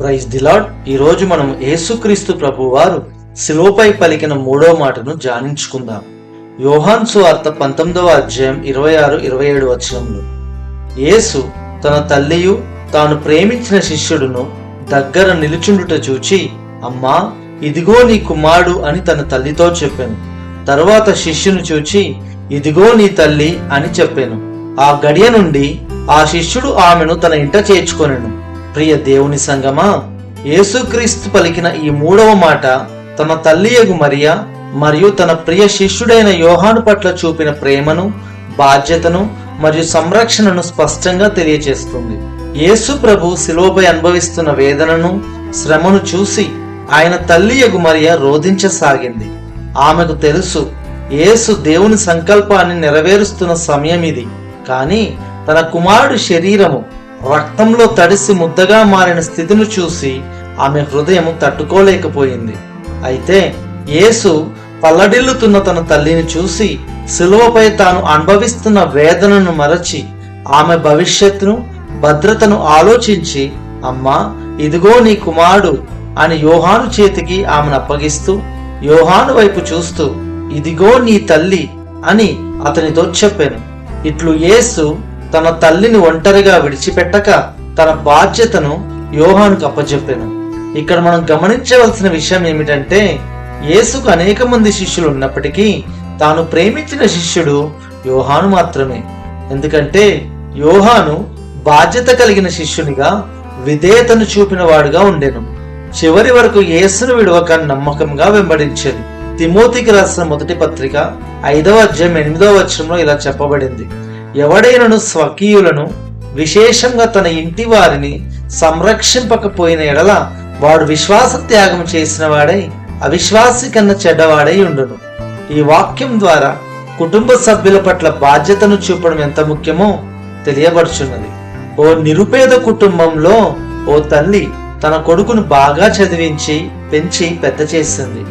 Praise the lord ఈ రోజు మనం యేసుక్రీస్తు ప్రభు వారు శిలువపై పలికిన మూడో మాటను ధ్యానించుకుందాం. యోహాన్ సువార్త పంతొమ్మిదవ అధ్యాయం ఇరవై ఆరు ఇరవై ఏడు వచనంలో యేసు తన తల్లియు తాను ప్రేమించిన శిష్యుడును దగ్గర నిలుచుండుట చూచి అమ్మా ఇదిగో నీ కుమారుడు అని తన తల్లితో చెప్పాను. తరువాత శిష్యుని చూచి ఇదిగో నీ తల్లి అని చెప్పాను. ఆ గడియ నుండి ఆ శిష్యుడు ఆమెను తన ఇంట చేర్చుకొనెను. ప్రియ దేవుని సంగమా యేసుక్రీస్తు పలికిన ఈ మూడవ మాట తన తల్లియగు మరియా మరియు తన ప్రియ శిష్యుడైన యోహాను పట్ల చూపిన ప్రేమను బాధ్యతను మరియు సంరక్షణను స్పష్టంగా తెలియజేస్తుంది. యేసు ప్రభు శిలువపై అనుభవిస్తున్న వేదనను శ్రమను చూసి ఆయన తల్లియగు మరియ రోధించసాగింది. ఆమెకు తెలుసు యేసు దేవుని సంకల్పాన్ని నెరవేరుస్తున్న సమయం ఇది కానీ తన కుమారుడు శరీరము రక్తంలో తడిసి ముద్దగా మారిన స్థితిని చూసి ఆమె హృదయం తట్టుకోలేకపోయింది. అయితే యేసు పల్లడిల్లుతున్న తన తల్లిని చూసి శిలువపై తాను అనుభవిస్తున్న వేదనను మరచి ఆమె భవిష్యత్తును భద్రతను ఆలోచించి అమ్మా ఇదిగో నీ కుమారుడు అని యోహాను చేతికి ఆమెను అప్పగిస్తూ యోహాను వైపు చూస్తూ ఇదిగో నీ తల్లి అని అతనితో చెప్పాను. ఇట్లు యేసు తన తల్లిని ఒంటరిగా విడిచిపెట్టక తన బాధ్యతను యోహానుకు అప్పచెప్పాను ఇక్కడ మనం గమనించవలసిన విషయం ఏమిటంటే యేసుకు అనేక మంది శిష్యులు ఉన్నప్పటికీ తాను ప్రేమించిన శిష్యుడు యోహాను మాత్రమే. ఎందుకంటే యోహాను బాధ్యత కలిగిన శిష్యునిగా విధేయతను చూపిన వాడుగా ఉండెను. చివరి వరకు యేసును విడవక నమ్మకంగా వెంబడించాను. తిమోతికి రాసిన మొదటి పత్రిక ఐదవ అధ్యాయం ఎనిమిదవ వచనంలో ఇలా చెప్పబడింది. ఎవడైనను స్వకీయులను విశేషంగా తన ఇంటి వారిని సంరక్షింపకపోయిన ఎడల వాడు విశ్వాస త్యాగం చేసిన వాడై అవిశ్వాసి కన్నా చెడ్డవాడై ఉండును. ఈ వాక్యం ద్వారా కుటుంబ సభ్యుల పట్ల బాధ్యతను చూపడం ఎంత ముఖ్యమో తెలియబడుచున్నది. ఓ నిరుపేద కుటుంబంలో ఓ తల్లి తన కొడుకును బాగా చదివించి పెంచి పెద్ద చేసింది.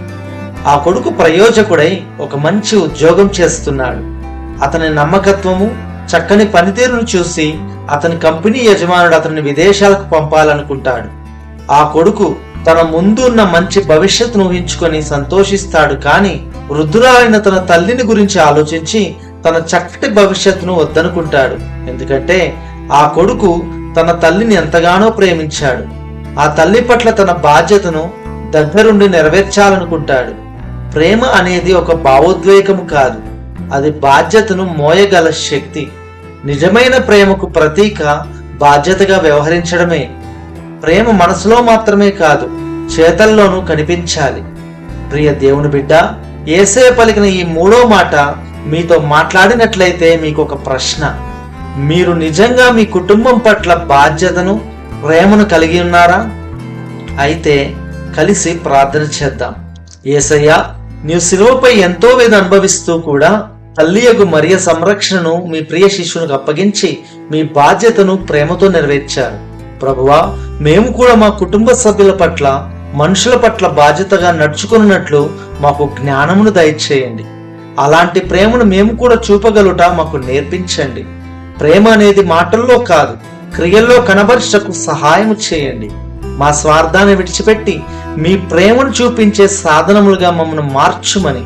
ఆ కొడుకు ప్రయోజకుడై ఒక మంచి ఉద్యోగం చేస్తున్నాడు. అతని నమ్మకత్వము చక్కని పనితీరును చూసి అతని కంపెనీ యజమానుడు అతన్ని విదేశాలకు పంపాలనుకుంటాడు. ఆ కొడుకు తన ముందున్న మంచి భవిష్యత్తును ఊహించుకొని సంతోషిస్తాడు కానీ వృద్ధురాలైన తన తల్లిని గురించి ఆలోచించి తన చక్కటి భవిష్యత్తును వద్దనుకుంటాడు. ఎందుకంటే ఆ కొడుకు తన తల్లిని ఎంతగానో ప్రేమించాడు. ఆ తల్లి పట్ల తన బాధ్యతను దగ్గరుండి నెరవేర్చాలనుకుంటాడు. ప్రేమ అనేది ఒక భావోద్వేగము కాదు. అది బాధ్యతను మోయగల శక్తి. నిజమైన ప్రేమకు ప్రతీక బాధ్యతగా వ్యవహరించడమే. ప్రేమ మనసులో మాత్రమే కాదు చేతల్లోనూ కనిపించాలి. ప్రియ దేవుని బిడ్డ ఏసే పలికిన ఈ మూడో మాట మీతో మాట్లాడినట్లయితే మీకు ఒక ప్రశ్న. మీరు నిజంగా మీ కుటుంబం పట్ల బాధ్యతను ప్రేమను కలిగి ఉన్నారా? అయితే కలిసి ప్రార్థన చేద్దాం. ఏసయ్యా నీవు సిలువపై ఎంతో వేద అనుభవిస్తూ కూడా తల్లియగు మరియ సంరక్షణను మీ ప్రియ శిష్యునికి అప్పగించి మీ బాధ్యతను ప్రేమతో నెరవేర్చారు. ప్రభువా మేము కూడా మా కుటుంబ సభ్యుల పట్ల మనుషుల పట్ల బాధ్యతగా నడుచుకున్నట్లు మాకు జ్ఞానమును దయచేయండి. అలాంటి ప్రేమను మేము కూడా చూపగలుట మాకు నేర్పించండి. ప్రేమ అనేది మాటల్లో కాదు క్రియల్లో కనబరచకు సహాయం చేయండి. మా స్వార్థాన్ని విడిచిపెట్టి మీ ప్రేమను చూపించే సాధనములుగా మమ్మల్ని మార్చుమని